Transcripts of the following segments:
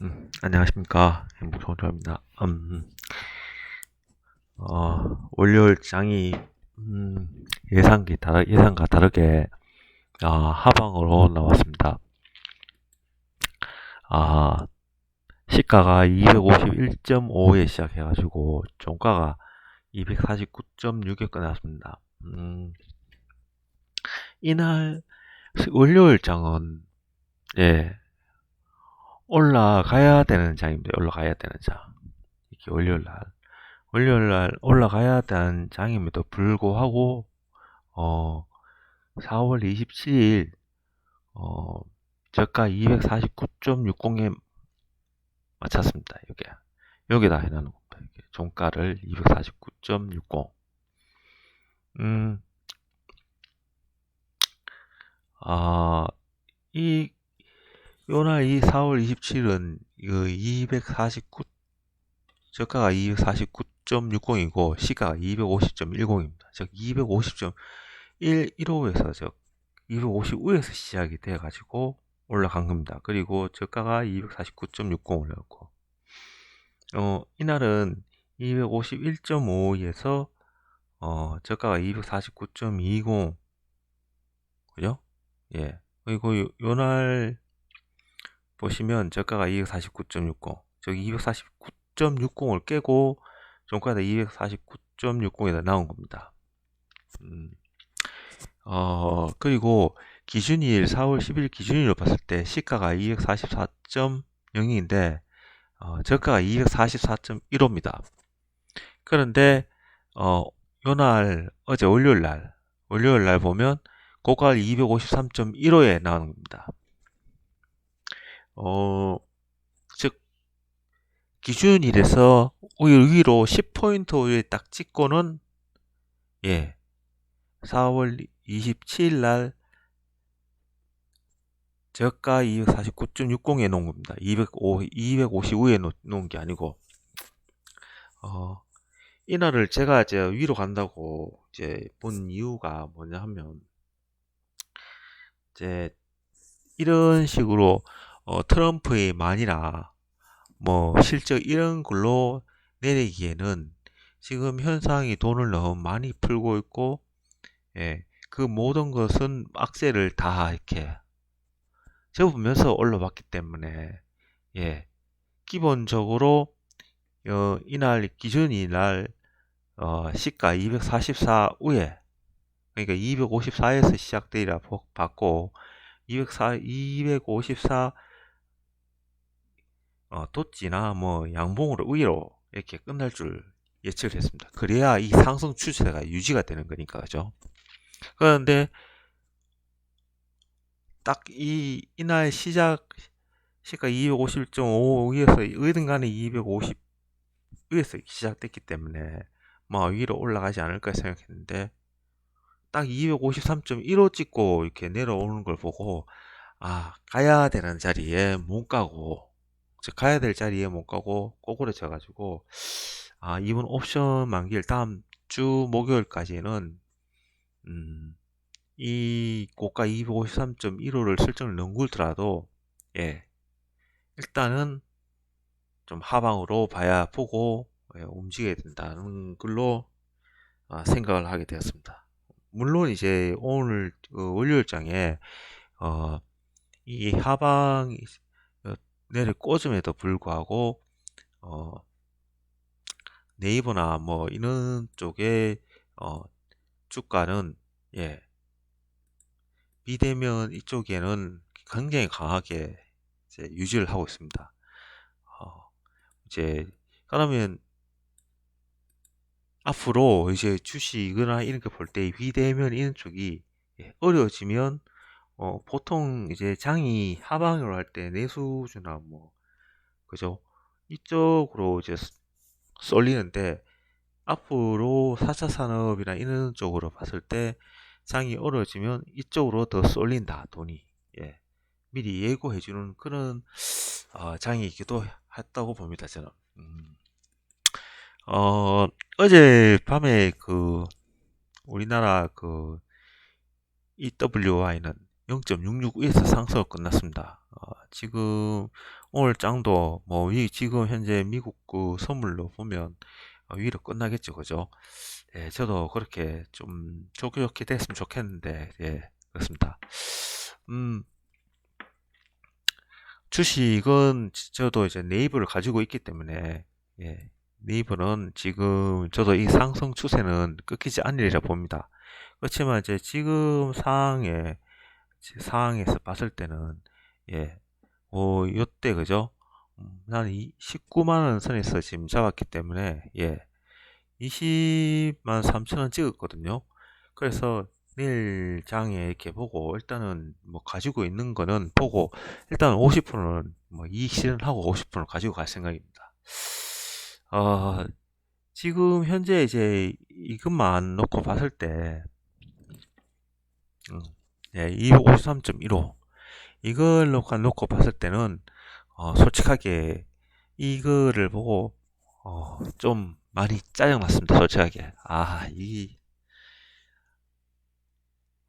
음, 안녕하십니까. 행복성조입니다. 음, 어, 월요일 장이, 음, 예상기 다르, 예상과 다르게, 아, 하방으로 나왔습니다. 아, 시가가 251.5에 시작해가지고, 종가가 249.6에 끝났습니다. 음, 이날, 월요일 장은, 예, 올라가야 되는 장입니다. 올라가야 되는 장. 이렇게 월요일 날. 월요일 날 올라가야 되는 장임에도 불구하고, 어, 4월 27일, 어, 저가 249.60에 맞췄습니다. 여기. 여기다 해놓는 겁니다. 이렇게 종가를 249.60. 음, 아, 이 요날 이 4월 27일은 그 249, 저가가 249.60이고 시가가 250.10입니다. 즉 250.115에서 즉 255에서 시작이 돼 가지고 올라간 겁니다. 그리고 저가가 249.60 올렸고 어 이날은 251.52에서 어 저가가 249.20 그죠? 예. 그리고 요, 요날 보시면 저가가 249.60, 저기 249.60을 깨고 종가가 249.60에다 나온 겁니다. 음, 어, 그리고 기준일 4월 10일 기준일로 봤을 때 시가가 244.0인데 어, 저가가 244.15입니다. 그런데 어, 요날 어제 월요일 날 월요일 날 보면 고가 253.15에 나오는 겁니다. 어, 즉, 기준일에서 위로 10포인트 위에 딱 찍고는, 예, 4월 27일 날 저가 249.60에 놓은 겁니다. 205, 255에 놓은 게 아니고, 어, 이날을 제가 이제 위로 간다고 이제 본 이유가 뭐냐 하면, 이제 이런 식으로 어, 트럼프의 만이나 뭐 실적 이런 걸로 내리기에는 지금 현상이 돈을 너무 많이 풀고 있고 예, 그 모든 것은 악세를 다 이렇게 접으면서 올라왔기 때문에 예, 기본적으로 어, 이날 기준이 날 어, 시가 244 우에 그러니까 254에서 시작되리라 봤고 204, 254 어, 도찌나 뭐 양봉으로 위로 이렇게 끝날 줄 예측을 했습니다. 그래야 이 상승 추세가 유지가 되는 거니까 그죠? 그런데 딱 이 이날 시작 시가 251.5 위에서 어든 간에 250 위에서 시작됐기 때문에 뭐 위로 올라가지 않을까 생각했는데 딱 253.15 찍고 이렇게 내려오는 걸 보고 아 가야 되는 자리에 못 가고 즉 가야 될 자리에 못 가고 꼬꾸라져 가지고 아 이번 옵션 만기일 다음 주 목요일까지는 음, 이 고가 253.15를 설정을 넘굴더라도 예 일단은 좀 하방으로 봐야 보고 예, 움직여야 된다는 걸로 아, 생각을 하게 되었습니다. 물론 이제 오늘 그 월요일장에 어, 이 하방 내를 꽂음에도 불구하고 어, 네이버나 뭐 이런 쪽에 어, 주가는 예 비대면 이쪽에는 굉장히 강하게 이제 유지를 하고 있습니다. 어, 이제 그러면 앞으로 이제 주식이나 이런 거 볼 때 비대면 이런 쪽이 예, 어려워지면 어, 보통 이제 장이 하방으로 할 때 내수주나 뭐, 그죠? 이쪽으로 이제 쏠리는데, 앞으로 4차 산업이나 이런 쪽으로 봤을 때, 장이 어려워지면 이쪽으로 더 쏠린다, 돈이. 예. 미리 예고해주는 그런, 어, 장이기도 했다고 봅니다, 저는. 음. 어, 어제 밤에 그, 우리나라 그, EWI는 0.66에서 상승을 끝났습니다. 어, 지금 오늘 장도 뭐 이 지금 현재 미국 그 선물로 보면 어, 위로 끝나겠죠, 그죠? 예, 저도 그렇게 좀 좋게 좋게 됐으면 좋겠는데 예, 그렇습니다. 음, 주식은 저도 이제 네이버를 가지고 있기 때문에 예, 네이버는 지금 저도 이 상승 추세는 끊기지 않으리라 봅니다. 그렇지만 이제 지금 상황에 상황에서 봤을 때는 예, 어, 요때 그죠? 음, 나는 이 19만 원 선에서 지금 잡았기 때문에 예, 20만 3천 원 찍었거든요. 그래서 내일 장에 이렇게 보고 일단은 뭐 가지고 있는 거는 보고 일단 50%는 뭐 이익 실현하고 50%는 가지고 갈 생각입니다. 어, 지금 현재 이제 이것만 놓고 봤을 때 음, 네, 253.15 이걸 놓고, 봤을 때는 어, 솔직하게 이거를 보고 어, 좀 많이 짜증났습니다. 솔직하게 아이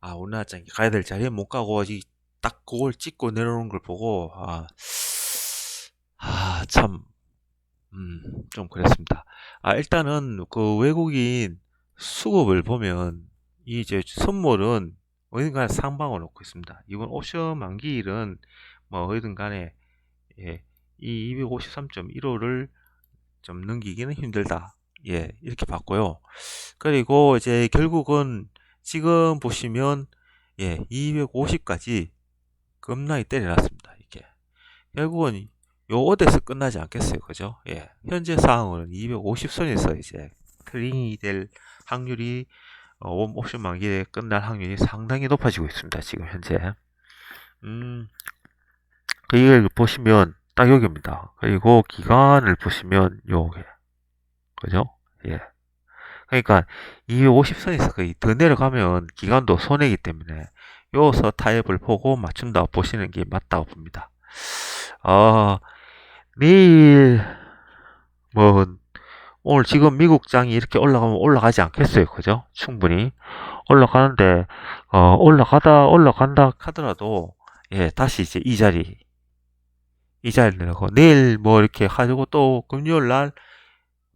아, 오늘 아침 가야 될 자리에 못 가고, 이, 딱 그걸 찍고 내려오는 걸 보고, 아, 아, 참, 음, 좀 그랬습니다. 아, 일단은 그 외국인 수급을 보면, 이 이제 선물은 어딘가에 상방을 놓고 있습니다. 이번 옵션 만기일은 뭐 어디든 간에, 예, 이 253.15를 좀 넘기기는 힘들다. 예, 이렇게 봤고요. 그리고 이제 결국은 지금 보시면 예, 250까지 겁나게 때려놨습니다. 이게 결국은 요 어디서 끝나지 않겠어요. 그죠? 예. 현재 상황은 250선에서 이제 클린이 될 확률이 어, 옵션 만기에 끝날 확률이 상당히 높아지고 있습니다. 지금 현재. 음. 이걸 보시면 딱 여기입니다. 그리고 기간을 보시면 요게. 그죠? 예. 그러니까 250선에서 거의 더 내려가면 기간도 손해이기 때문에 요서 타협을 보고 맞춘다 보시는 게 맞다고 봅니다. 어, 내일 뭐 오늘 지금 미국장이 이렇게 올라가면 올라가지 않겠어요. 그죠? 충분히 올라가는데 어, 올라가다 올라간다 하더라도 예, 다시 이제 이 자리 이 자리 내려고 내일 뭐 이렇게 가지고 또 금요일 날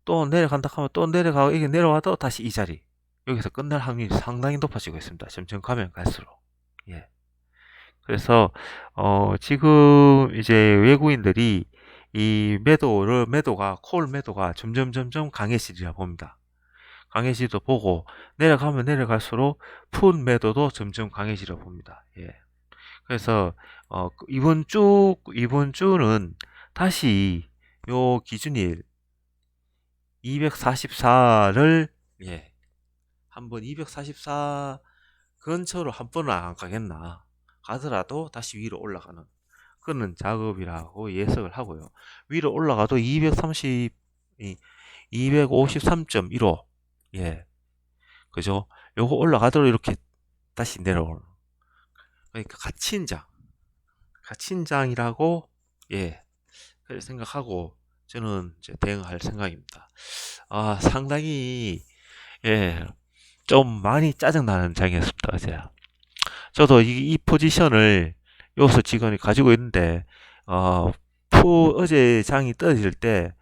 또 내려간다 하면 또 내려가고 이게 내려와도 다시 이 자리 여기서 끝날 확률이 상당히 높아지고 있습니다. 점점 가면 갈수록 예. 그래서 어 지금 이제 외국인들이 이 매도를 매도가 콜 매도가 점점 점점 강해지리라 봅니다. 강해지도 보고 내려가면 내려갈수록 풋 매도도 점점 강해지려 봅니다. 예. 그래서 어 이번 주 이번 주는 다시 요 기준일 244를 예. 한번 244 근처로 한 번은 안 가겠나 가더라도 다시 위로 올라가는 그런 작업이라고 예측을 하고요. 위로 올라가도 230 253.15 예. 그죠? 요거 올라가도록 이렇게 다시 내려오는 그러니까 가치인장 가치인장이라고 예. 그렇게 생각하고 저는 이제 대응할 생각입니다. 아, 상당히, 예, 좀 많이 짜증나는 장이었습니다. 어제. 저도 이, 이 포지션을 여기서 지금 가지고 있는데, 어, 푸, 어제 장이 떨어질 때,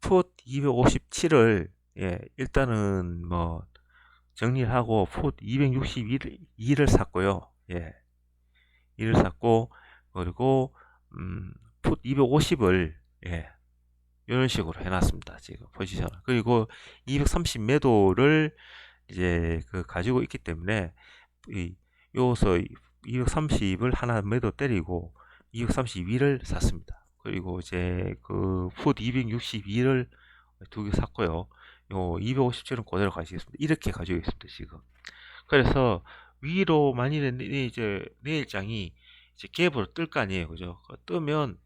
풋 257을, 예, 일단은 뭐, 정리를 하고, 풋 262를 샀고요. 예, 2를 샀고, 그리고, 음, 풋 250을, 예, 이런 식으로 해놨습니다. 지금 포지션. 그리고 230 매도를 이제 그 가지고 있기 때문에 이 요서 230을 하나 매도 때리고 232를 샀습니다. 그리고 이제 그 풋 262를 두 개 샀고요. 요 257은 그대로 가시겠습니다. 이렇게 가지고 있습니다. 지금. 그래서 위로 만일에 이제 내일장이 이제 갭으로 뜰 거 아니에요. 그죠? 뜨면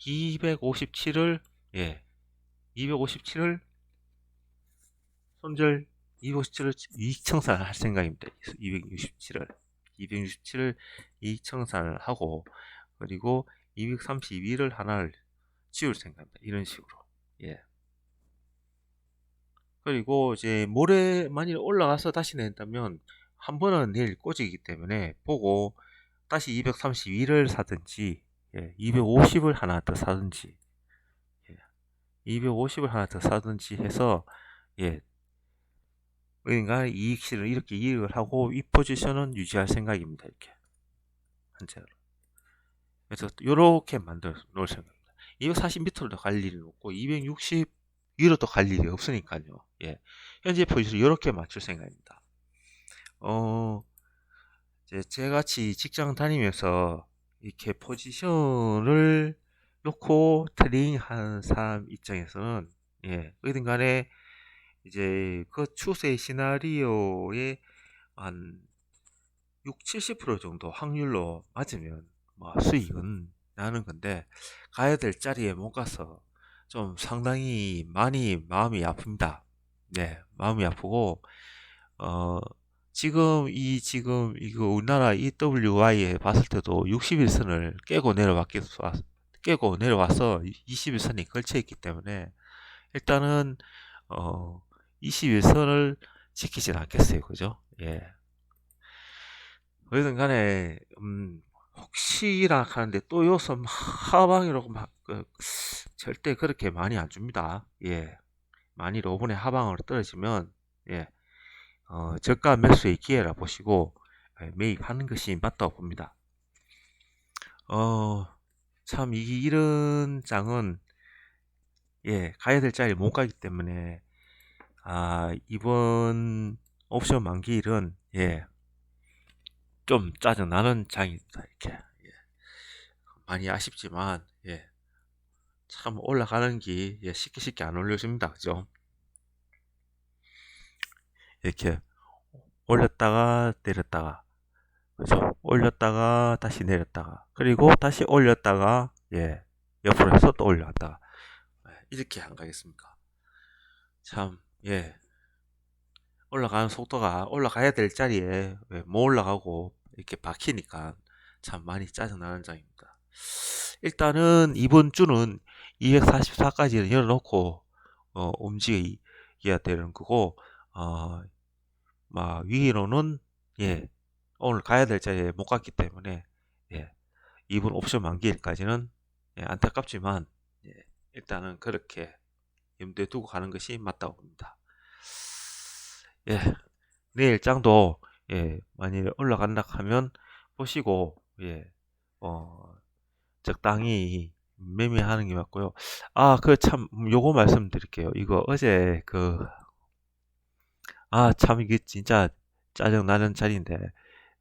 257을 예. 257을 손절 257을 이익청산을 할 생각입니다. 267을 267을 이익청산을 하고 그리고 232를 하나를 지울 생각입니다. 이런 식으로. 예. 그리고 이제 모레 만일 올라가서 다시 낸다면 한 번은 내일 꽂이기 때문에 보고 다시 232를 사든지 예, 250을 하나 더 사든지 예, 250을 하나 더 사든지 해서 예, 그러니까 이익 실을 이렇게 이익을 하고 이 포지션은 유지할 생각입니다. 이렇게 한째로. 그래서 이렇게 만들어 놓을 생각입니다. 240m로 갈 일이 없고 260 위로 또갈 일이 없으니까요. 예. 현재 포지션 이렇게 맞출 생각입니다. 어, 이제 제같이 직장 다니면서 이렇게 포지션을 놓고 트레이닝 하는 사람 입장에서는 예, 어든 간에 이제 그 추세 시나리오의 한 6, 70% 정도 확률로 맞으면 뭐 수익은 나는 건데 가야 될 자리에 못 가서 좀 상당히 많이 마음이 아픕니다. 네, 마음이 아프고 어 지금 이 지금 이거 우리나라 EWI에 봤을 때도 60일선을 깨고 내려왔기도 깨고 내려와서 21선이 걸쳐 있기 때문에 일단은 어 21선을 지키진 않겠어요. 그죠? 예. 어쨌든 간에 음 혹시라 하는데 또 요서 하방이라고 막 그, 절대 그렇게 많이 안 줍니다. 예. 많이 로번에 하방으로 떨어지면 예. 어, 저가 매수의 기회라 보시고 예, 매입하는 것이 맞다고 봅니다. 어, 참 이, 이런 장은 예, 가야 될 자리 못 가기 때문에 아, 이번 옵션 만기일은 예, 좀 짜증 나는 장입니다. 이렇게 예. 많이 아쉽지만 예. 참 올라가는 게 예, 쉽게 쉽게 안 올려줍니다. 그죠? 이렇게 올렸다가 내렸다가 그죠? 올렸다가 다시 내렸다가 그리고 다시 올렸다가 예 옆으로 해서 또 올렸다가 예, 이렇게 안 가겠습니까? 참 예. 올라가는 속도가 올라가야 될 자리에 못 올라가고 이렇게 박히니까 참 많이 짜증나는 장입니다. 일단은 이번 주는 244까지는 열어놓고 어, 움직여야 되는 거고 어, 막 위로는 예 오늘 가야 될 자리에 못 갔기 때문에 예 이번 옵션 만기일까지는 예, 안타깝지만 예, 일단은 그렇게 염두에 두고 가는 것이 맞다고 봅니다. 예, 내일 장도 예, 만일 올라간다 하면 보시고 예, 어, 적당히 매매하는 게 맞고요. 아, 그 참 요거 말씀드릴게요. 이거 어제 그 아, 참 이게 진짜 짜증 나는 자리인데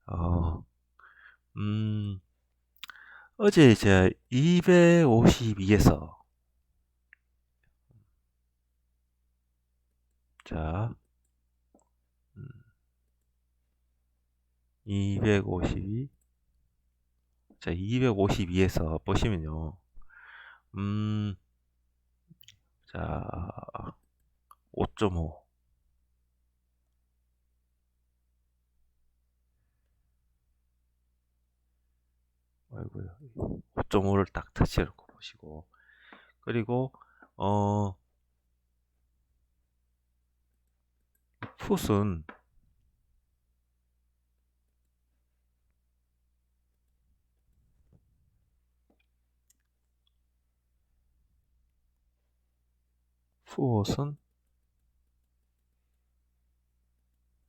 어, 음, 어제 이제 252에서 자, 252 자, 252에서 보시면요. 음, 자, 5.5 아이고요. 5.5를 딱 터치해놓고 보시고 그리고 어 풋은 푸옷은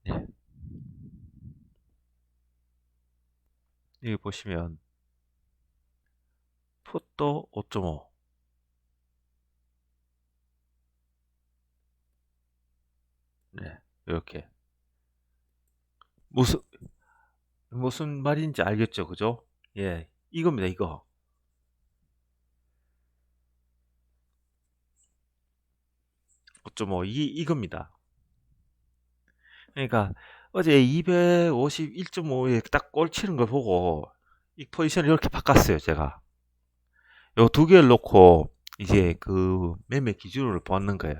네. 여기 보시면 풋도 5.5 네, 이렇게 무슨 무슨 말인지 알겠죠, 그죠? 예, 이겁니다, 이거. 5.5 이, 이겁니다. 그러니까 어제 251.5에 딱 꼴치는 걸 보고 이 포지션을 이렇게 바꿨어요, 제가. 요 두 개를 놓고 이제 그 매매 기준으로 보는 거예요.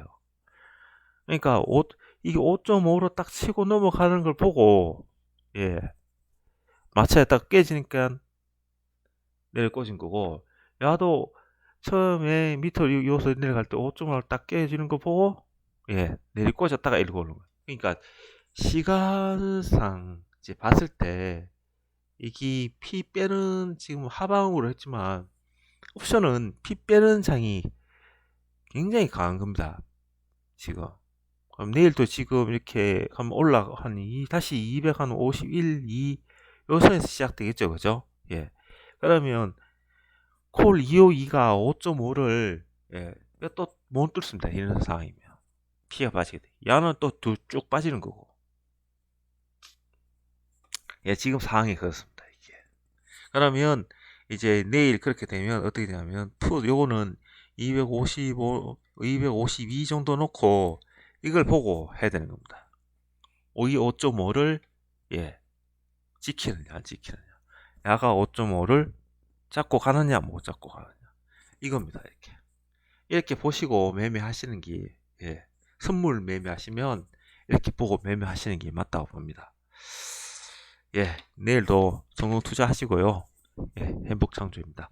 그러니까 5, 이게 5.5로 딱 치고 넘어가는 걸 보고 예 마차에 딱 깨지니까 내려 꽂은 거고 야도 처음에 밑으로 요서 내려갈 때 5.5를 딱 깨지는 거 보고 예 내리 꽂았다가 이러고 오는 거예요. 그러니까 시간상 이제 봤을 때 이게 피 빼는 지금 하방으로 했지만 옵션은 피 빼는 장이 굉장히 강한 겁니다. 지금. 그럼 내일도 지금 이렇게 하면 올라 한 이, 다시 251, 2, 요 선에서 시작되겠죠, 그죠? 예. 그러면 콜 252가 5.5를 예, 또못 뚫습니다. 이런 상황이면 피가 빠지게 돼. 야는 또쭉 빠지는 거고. 예, 지금 상황이 그렇습니다. 이게. 그러면 이제 내일 그렇게 되면 어떻게 되냐면 푸 요거는 255, 252 정도 놓고 이걸 보고 해야 되는 겁니다. 오이 5.5를 예 지키느냐 안 지키느냐 야가 5.5를 잡고 가느냐 못 잡고 가느냐 이겁니다 이렇게 이렇게 보시고 매매하시는 게 예, 선물 매매하시면 이렇게 보고 매매하시는 게 맞다고 봅니다. 예, 내일도 성공 투자하시고요. 예, 행복 창조입니다.